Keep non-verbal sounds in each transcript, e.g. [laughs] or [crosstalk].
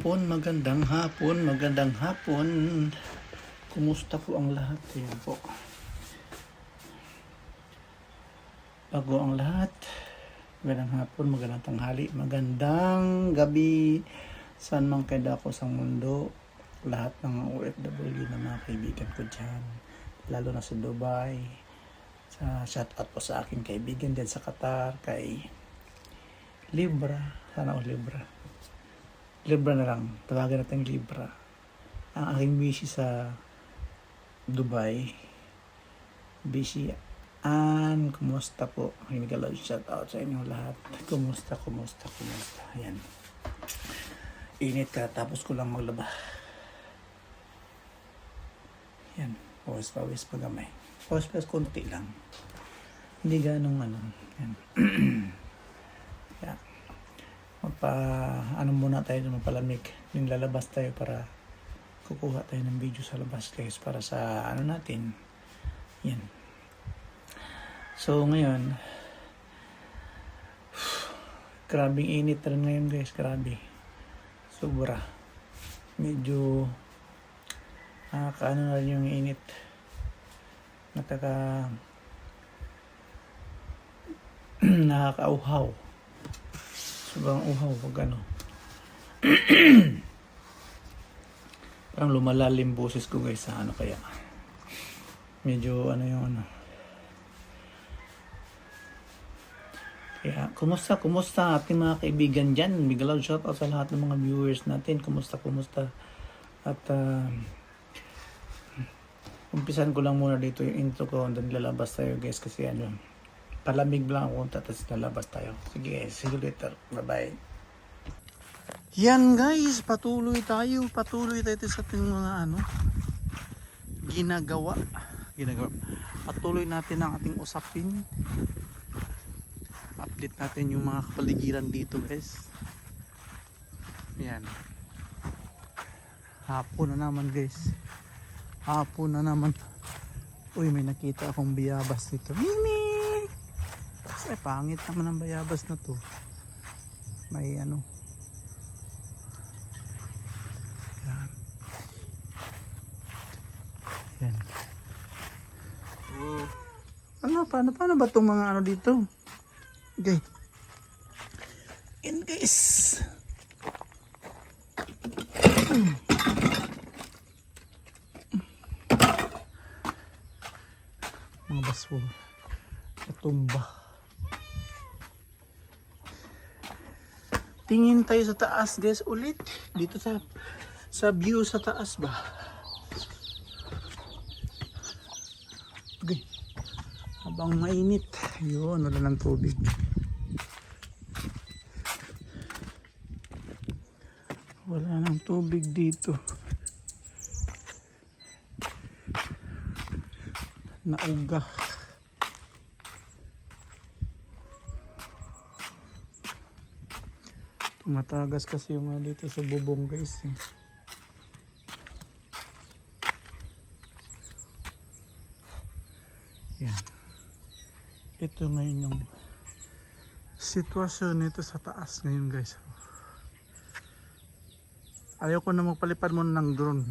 Hapon, magandang hapon, magandang hapon. Kumusta po ang lahat? Ayan po. Bago ang lahat. Magandang hapon, magandang tanghali, magandang gabi. Saan man kayo dako sa mundo. Lahat ng OFW na mga kaibigan ko dyan. Lalo na sa Dubai. Sa shout out po sa aking kaibigan dyan sa Qatar. Kay Libra. Sana o Libra. Libra na lang. Tawagan natin Libra. Ang aking busy sa Dubai. Busy. An, kumusta po? Hinigalaw shout out sa inyo lahat. Kumusta, kumusta, kumusta. Ayan. Init ka, tapos ko lang maglaba. Yan. Pawis, pawis, pagamay. Pawis, pawis, konti lang. Hindi ganong ano. Yan [clears throat] magpa ano muna tayo mapalamig. Yung lalabas tayo para kukuha tayo ng video sa labas guys para sa ano natin. Yan. So ngayon grabing init rin ngayon guys. Grabe. Sobra. Medyo nakakaano na rin yung init. Nakaka [clears throat] nakakauhaw sobrang uhaw pag ano. [clears throat] Parang lumalalim boses ko guys sa ano kaya. Medyo ano yung ano. Kaya kumusta kumusta ating mga kaibigan dyan? Big love shout out sa lahat ng mga viewers natin. Kumusta kumusta? At uh, umpisan ko lang muna dito yung intro ko and then lalabas tayo guys kasi ano palamig lang ako tapos lalabas tayo sige see you later bye bye yan guys, patuloy tayo, patuloy tayo sa ating mga ano, ginagawa. Ginagawa. Patuloy natin ang ating usapin. Update natin yung mga kapaligiran dito guys. Yan. Hapon na naman guys. Hapon na naman. Uy, may nakita akong bayabas dito. Mimi! Kasi pangit naman ang bayabas na to. May ano, Yan. Ano, paano, paano ba itong mga ano dito? Okay. Yan guys. Mga baswo. Katumba. Tingin tayo sa taas guys ulit. Dito sa sa view sa taas ba? Okay. Habang mainit, yun, wala ng tubig. Wala ng tubig dito. Nauga. Tumatagas kasi yung mga dito sa bubong guys. Eh. Yan. Ito ngayon yung sitwasyon nito sa taas ngayon guys. Ayaw ko na magpalipad muna ng drone.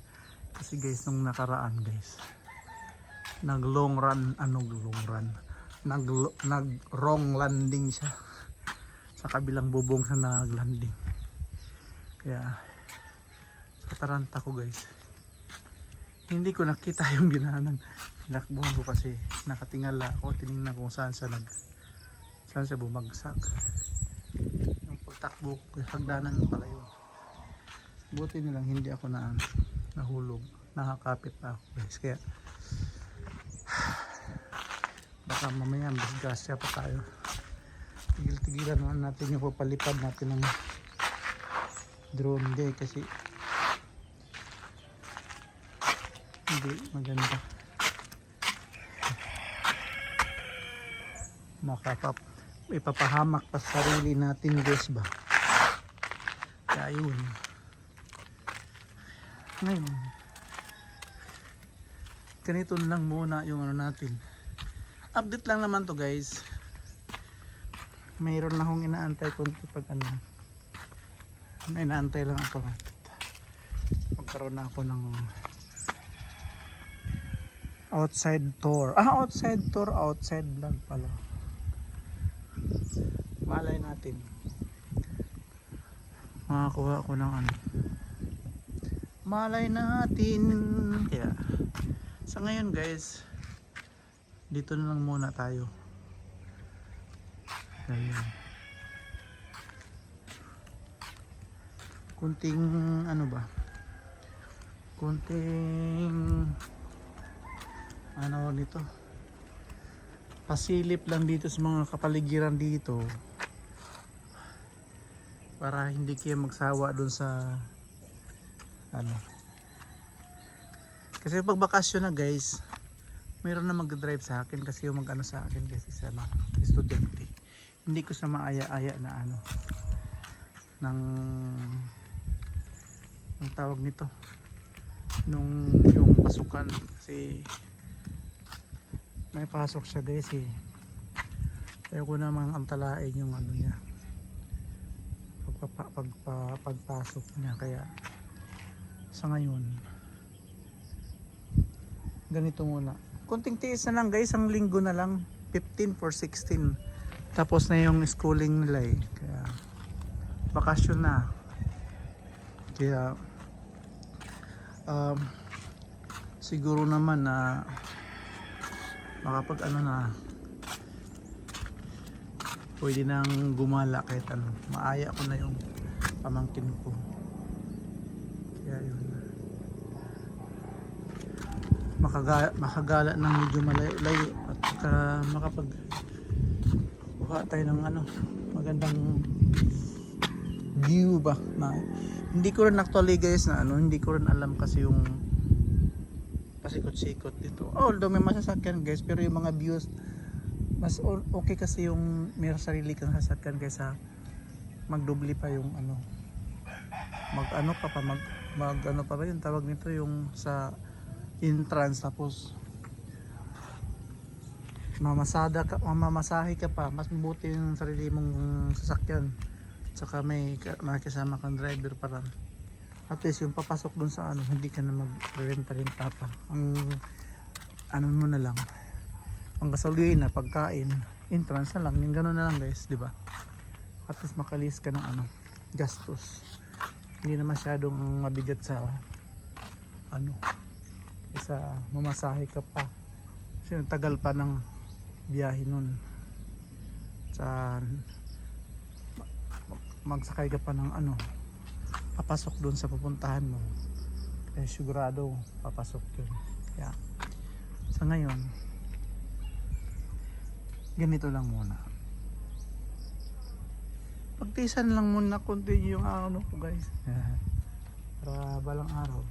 [laughs] Kasi guys, nung nakaraan guys, nag long run, ano long run? Nag, nag wrong landing siya. Sa kabilang bubong sa nag-landing. Kaya, sa taranta ko guys, hindi ko nakita [laughs] yung ginanang Tinakbuhan ko kasi nakatingala ako, tinignan kung saan siya nag saan siya bumagsak. Yung pagtakbo ko, hagdanan pala yun. Buti nilang hindi ako na nahulog. Nakakapit pa ako guys. Kaya [sighs] baka mamaya disgrasya pa tayo. Tigil-tigilan naman natin yung papalipad natin ng drone day kasi hindi maganda. makapap ipapahamak pa sa sarili natin guys ba? Kaya yun. Ngayon ganito lang muna yung ano natin. Update lang naman to guys mayroon na akong inaantay kunti pag ano. May naantay lang ako. Magkaroon na ako ng outside tour ah outside tour outside vlog pala. Malay natin. Makakuha ako ng ano. Malay natin. Kaya sa ngayon guys dito na lang muna tayo Ayan. kunting ano ba? Kunting ano nito? Pasilip lang dito sa mga kapaligiran dito para hindi kayo magsawa dun sa ano. Kasi pag bakasyon na guys mayroon na mag-drive sa akin kasi yung mag-ano sa akin kasi sa ano, estudyante hindi ko sa maaya-aya na ano ng ang tawag nito nung yung pasukan. Kasi may pasok siya guys eh. Kaya ko namang antalain yung ano niya pagpapa, pagpa, pagpasok niya. Kaya sa ngayon ganito muna. Kunting tiis na lang guys ang linggo na lang. 15 for 16 tapos na yung schooling nila eh. Kaya bakasyon na. Kaya um, siguro naman na makapag ano na pwede nang gumala kahit ano. Maaya ko na yung pamangkin ko. Kaya yun makagala, makagala ng medyo malayo at saka makapag kuha tayo ng ano magandang view ba? Na hindi ko rin actually guys na ano hindi ko rin alam kasi yung pasikot-sikot dito. Although may masasakyan guys pero yung mga views mas okay kasi yung may sarili kang sasakyan kaysa magdubli pa yung ano mag ano pa pa mag, mag ano pa ba yung tawag nito yung sa entrance tapos mamasada ka mamamasahe ka pa. Mas mabuti yung sarili mong sasakyan. Tsaka may may kang driver para at least yung papasok dun sa ano hindi ka na mag renta renta pa ang ano mo na lang. Ang gasolina pagkain entrance na lang. Yung gano'n na lang guys di ba? At least makalis ka ng ano gastos. Hindi na masyadong mabigat sa ano isa mamasahe ka pa. Kasi tagal pa ng biyahe nun. Sa magsakay ka pa ng ano papasok doon sa pupuntahan mo. Kaya sigurado papasok yun. Kaya sa ngayon ganito lang muna. Pagtisan lang muna continue yung ano ko guys. [laughs] Para balang araw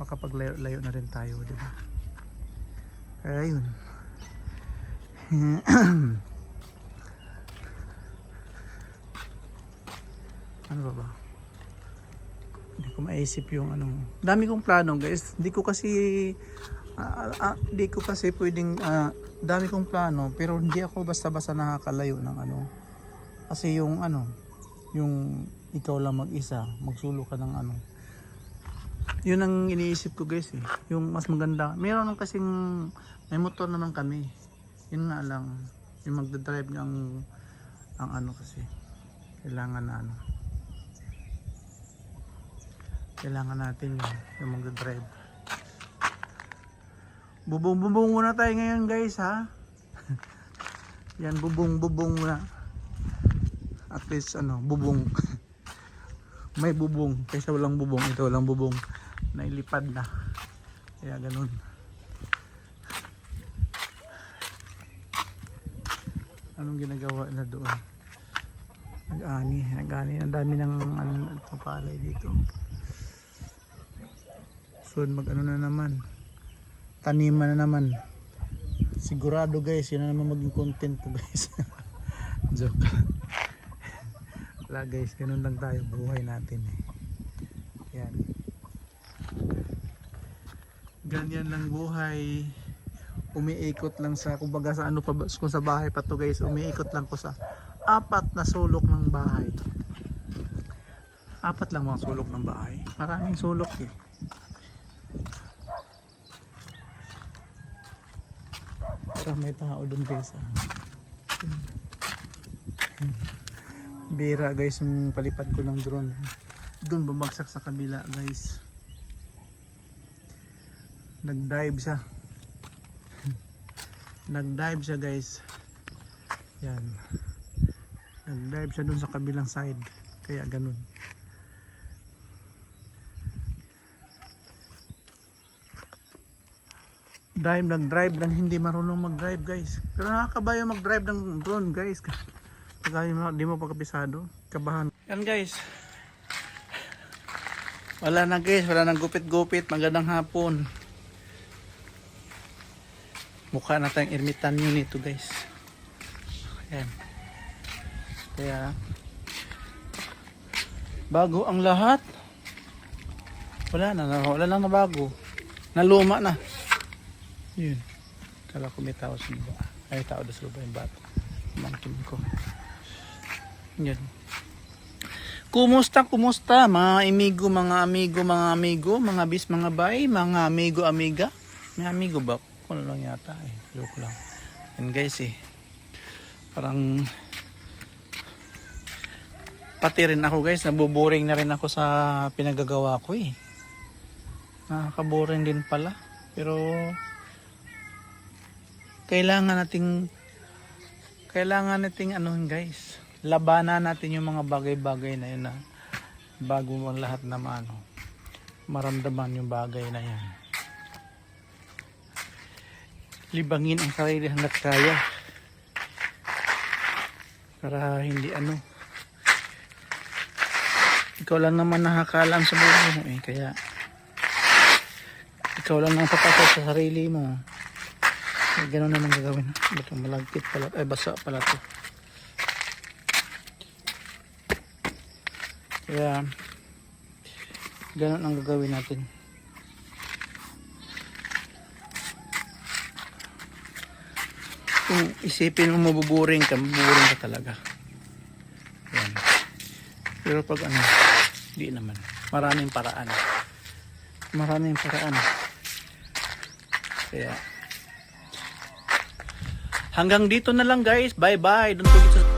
makapaglayo layo na rin tayo di ba kaya yun ano ba ba? Hindi ko maisip yung ano. Dami kong plano guys. Hindi ko kasi ah, ah, hindi ko kasi pwedeng ah, dami kong plano pero hindi ako basta-basta nakakalayo ng ano. Kasi yung ano yung ikaw lang mag-isa magsulo ka ng ano yun ang iniisip ko guys eh. Yung mas maganda. Meron nang kasing may motor naman kami. Yun nga lang yung magdadrive ng ang ano kasi. Kailangan na ano. Kailangan natin yun, yung magdadrive. Bubong bubong muna tayo ngayon guys ha? [laughs] Yan bubong bubong muna. At least ano bubong. [laughs] May bubong. Kaysa walang bubong ito walang bubong nailipad na. Kaya ganun. Anong ginagawa na doon? Nag-ani. Nag-ani. Ang dami ng ano, palay dito. Soon mag ano na naman. Taniman na naman. Sigurado guys yun na naman maging content ko guys. [laughs] Joke wala guys ganun lang tayo buhay natin eh. Yan ganyan lang buhay umiikot lang sa kumbaga sa ano pa kung sa bahay pa to guys umiikot lang ko sa apat na sulok ng bahay. Apat lang mga sulok ng bahay. Maraming sulok eh. Para may tao dun guys. ah. Bira guys yung palipad ko ng drone. Doon bumagsak sa kabila guys. Nag-dive siya. Nag-dive siya guys. Yan. Nag-dive siya dun sa kabilang side. Kaya ganun. Dive, nag-drive lang hindi marunong mag-drive guys. Pero nakakabayo mag-drive ng drone guys. Pag di mo pagkapisado, kabahan. Yan guys. Wala na guys, wala nang gupit-gupit. Magandang hapon. Mukha na tayong ermitan yun nito guys. Ayan. Kaya bago ang lahat. Wala na, na- wala lang na bago. Naluma na. Yun. Kala ko may tao sa luba. Ay, tao doon sa luba yung bata. Mangkin ko. Yan. Kumusta, kumusta mga amigo, mga amigo, mga amigo, mga bis, mga bay, mga amigo, amiga. May amigo ba? Kung ano lang yata eh. Joke lang. Yan guys eh. Parang pati rin ako guys, nabuboring na rin ako sa pinagagawa ko eh. Nakakaboring din pala. Pero kailangan nating kailangan nating ano guys labanan natin yung mga bagay-bagay na yun na bago mo lahat na ano maramdaman yung bagay na yan libangin ang sarili hanggat kaya para hindi ano ikaw lang naman nakakaalam sa buhay mo eh kaya ikaw lang ang papasok sa sarili mo ay, ganun naman gagawin. Ba't malagkit pala? Ay, basa pala to. Kaya, ganun ang gagawin natin. Kung isipin mo mabuburing ka, mabuburing ka talaga. Yan. Pero pag ano, di naman. Maraming paraan. Maraming paraan. Kaya, Hanggang dito na lang guys. Bye bye. Don't forget to